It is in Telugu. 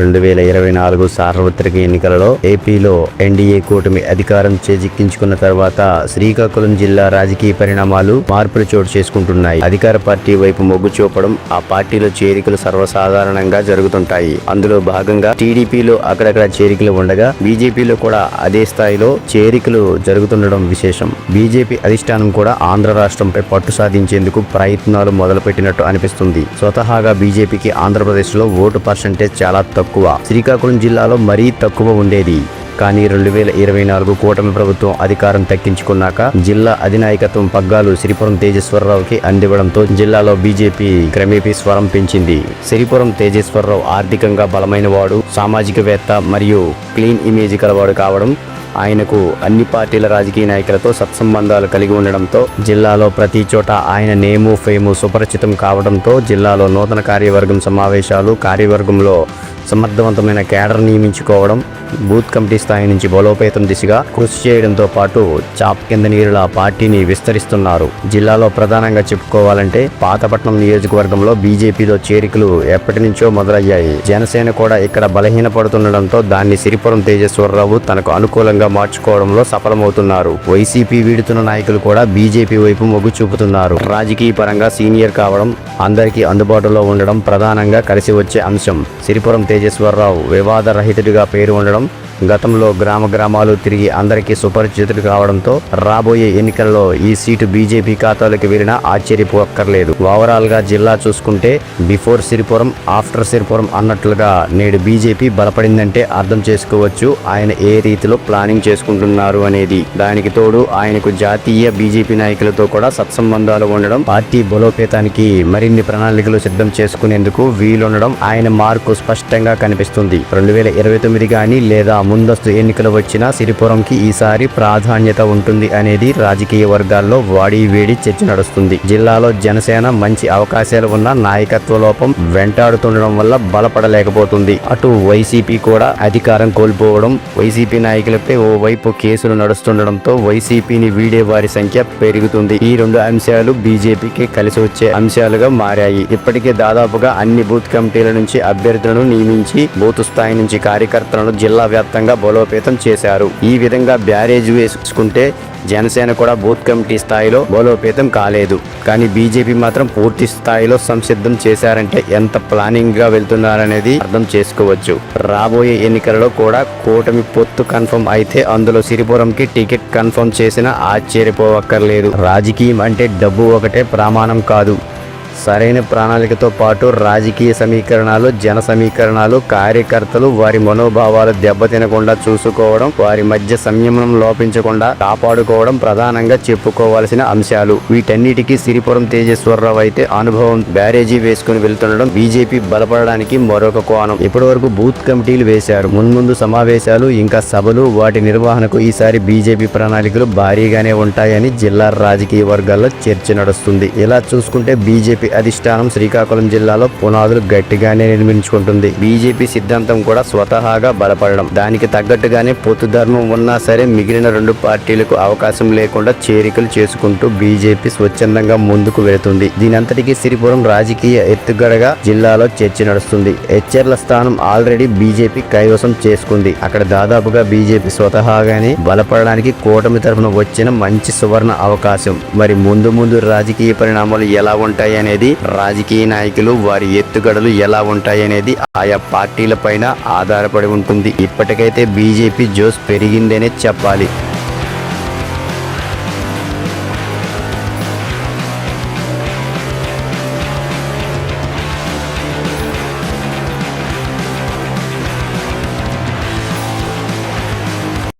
రెండు వేల ఇరవై నాలుగు సార్వత్రిక ఎన్నికలలో ఏపీలో ఎన్డీఏ కూటమి అధికారం చేజిక్కించుకున్న తర్వాత శ్రీకాకుళం జిల్లా రాజకీయ పరిణామాలు మార్పులు చోటు చేసుకుంటున్నాయి. అధికార పార్టీ వైపు మొగ్గు చూపడం ఆ పార్టీలో చేరికలు సర్వసాధారణంగా జరుగుతుంటాయి. అందులో భాగంగా టీడీపీలో అక్కడక్కడ చేరికలు ఉండగా బీజేపీలో కూడా అదే స్థాయిలో చేరికలు జరుగుతుండడం విశేషం. బీజేపీ అధిష్టానం కూడా ఆంధ్ర రాష్ట్రంపై పట్టు సాధించేందుకు ప్రయత్నాలు మొదలుపెట్టినట్టు అనిపిస్తుంది. స్వతహాగా బీజేపీకి ఆంధ్రప్రదేశ్లో ఓటు పర్సంటేజ్ చాలా తక్కువ. తక్కువ. శ్రీకాకుళం జిల్లాలో మరీ తక్కువ ఉండేది. కానీ రెండు వేల ఇరవై నాలుగు కూటమి ప్రభుత్వం అధికారం దక్కించుకున్నాక జిల్లా అధినాయకత్వం పగ్గాలు సిరిపురం తేజేశ్వరరావుకి అందివ్వడంతో జిల్లాలో బీజేపీ క్రమేపీ స్వరం పెంచింది. సిరిపురం తేజేశ్వరరావు ఆర్థికంగా బలమైన వాడు సామాజికవేత్త మరియు క్లీన్ ఇమేజ్ కలవాడు కావడం ఆయనకు అన్ని పార్టీల రాజకీయ నాయకులతో సత్సంబంధాలు కలిగి ఉండడంతో జిల్లాలో ప్రతి చోట ఆయన నేము ఫేము సుపరిచితం కావడంతో జిల్లాలో నూతన కార్యవర్గం సమావేశాలు కార్యవర్గంలో సమర్థవంతమైన కేడర్ నియమించుకోవడం బూత్ కమిటీ స్థాయి నుంచి బలోపేతం దిశగా కృషి చేయడంతో పాటు చాప్ కింద నీరుల పార్టీని విస్తరిస్తున్నారు. జిల్లాలో ప్రధానంగా చెప్పుకోవాలంటే పాతపట్నం నియోజకవర్గంలో బీజేపీలో చేరికలు ఎప్పటి నుంచో మొదలయ్యాయి. జనసేన కూడా ఇక్కడ బలహీనపడుతుండడంతో దాన్ని సిరిపురం తేజేశ్వరరావు తనకు అనుకూలంగా మార్చుకోవడంలో సఫలమవుతున్నారు. వైసీపీ వీడుతున్న నాయకులు కూడా బీజేపీ వైపు మొగ్గు చూపుతున్నారు. రాజకీయ పరంగా సీనియర్ కావడం అందరికీ అందుబాటులో ఉండడం ప్రధానంగా కలిసి వచ్చే అంశం. సిరిపురం తేజేశ్వరరావు వివాద రహితుడిగా పేరు ఉండడం గతంలో గ్రామ గ్రామాలు తిరిగి అందరికీ సుపరిచితులు కావడంతో రాబోయే ఎన్నికల్లో ఈ సీటు బీజేపీ ఖాతాలోకి వెళ్ళినా ఆశ్చర్యపోక్కర్లేదు. ఓవరాల్గా జిల్లా చూసుకుంటే బిఫోర్ సిరిపురం ఆఫ్టర్ సిరిపురం అన్నట్లుగా నేడు బీజేపీ బలపడిందంటే అర్థం చేసుకోవచ్చు. ఆయన ఏ రీతిలో ప్లానింగ్ చేసుకుంటున్నారు అనేది దానికి తోడు ఆయనకు జాతీయ బీజేపీ నాయకులతో కూడా సత్సంబంధాలు ఉండడం పార్టీ బలోపేతానికి మరిన్ని ప్రణాళికలు సిద్ధం చేసుకునేందుకు వీలుండడం ఆయన మార్కు స్పష్టంగా కనిపిస్తుంది. రెండు వేల ఇరవై తొమ్మిది కానీ లేదా ముందస్తు ఎన్నికలు వచ్చినా సిరిపురంకి ఈసారి ప్రాధాన్యత ఉంటుంది అనేది రాజకీయ వర్గాల్లో వాడి వేడి చర్చ నడుస్తుంది. జిల్లాలో జనసేన మంచి అవకాశాలు ఉన్న నాయకత్వ లోపం వెంటాడుతుండడం వల్ల బలపడలేకపోతుంది. అటు వైసీపీ కూడా అధికారం కోల్పోవడం వైసీపీ నాయకులపై ఓ వైపు కేసులు నడుస్తుండడంతో వైసీపీని వీడే వారి సంఖ్య పెరుగుతుంది. ఈ రెండు అంశాలు బీజేపీకి కలిసి వచ్చే అంశాలుగా మారాయి. ఇప్పటికే దాదాపుగా అన్ని బూత్ కమిటీల నుంచి అభ్యర్థులను నియమించి బూత్ స్థాయి నుంచి కార్యకర్తలను జిల్లా వ్యాప్తంగా బలోపేతం చేశారు. ఈ విధంగా బ్యారేజ్ వేసుకుంటే జనసేన కూడా బూత్ కమిటీ స్థాయిలో బలోపేతం కాలేదు. కానీ బీజేపీ మాత్రం పూర్తి స్థాయిలో సంసిద్ధం చేశారంటే ఎంత ప్లానింగ్గా వెళ్తున్నారనేది అర్థం చేసుకోవచ్చు. రాబోయే ఎన్నికలలో కూడా కూటమి పొత్తు కన్ఫర్మ్ అయితే అందులో సిరిపురంకి టికెట్ కన్ఫర్మ్ చేసినా ఆశ్చర్యపోవక్కర్లేదు. రాజకీయం అంటే డబ్బు ఒకటే ప్రమాణం కాదు. సరైన ప్రణాళికతో పాటు రాజకీయ సమీకరణాలు జన సమీకరణాలు కార్యకర్తలు వారి మనోభావాలు దెబ్బతినకుండా చూసుకోవడం వారి మధ్య సంయమనం లోపించకుండా కాపాడుకోవడం ప్రధానంగా చెప్పుకోవాల్సిన అంశాలు. వీటన్నిటికీ సిరిపురం తేజేశ్వరరావు అయితే అనుభవం బ్యారేజీ వేసుకుని వెళ్తుండడం బీజేపీ బలపడడానికి మరొక కోణం. ఇప్పటి వరకు బూత్ కమిటీలు వేశారు. మున్ముందు సమావేశాలు ఇంకా సభలు వాటి నిర్వహణకు ఈసారి బీజేపీ ప్రణాళికలు భారీగానే ఉంటాయని జిల్లా రాజకీయ వర్గాల్లో చర్చ నడుస్తుంది. ఇలా చూసుకుంటే బీజేపీ అధిష్టానం శ్రీకాకుళం జిల్లాలో పునాదులు గట్టిగానే నిర్మించుకుంటుంది. బీజేపీ సిద్ధాంతం కూడా స్వతహాగా బలపడడం. దానికి తగ్గట్టుగానే పొత్తు ధర్మం ఉన్నా సరే మిగిలిన రెండు పార్టీలకు అవకాశం లేకుండా చేరికలు చేసుకుంటూ బీజేపీ స్వచ్ఛందంగా ముందుకు వెళుతుంది. దీనంతటికీ సిరిపురం రాజకీయ ఎత్తుగడగా జిల్లాలో చర్చ నడుస్తుంది. హెచ్ఎర్ల స్థానం ఆల్రెడీ బీజేపీ కైవసం చేసుకుంది. అక్కడ దాదాపుగా బీజేపీ స్వతహాగానే బలపడడానికి కూటమి తరఫున వచ్చిన మంచి సువర్ణ అవకాశం. మరి ముందు ముందు రాజకీయ పరిణామాలు ఎలా ఉంటాయి అనేది రాజకీయ నాయకులు వారి ఎత్తుగడలు ఎలా ఉంటాయి అనేది ఆయా పార్టీల పైన ఆధారపడి ఉంటుంది. ఇప్పటికైతే బీజేపీ జోస్ పెరిగిందనే చెప్పాలి.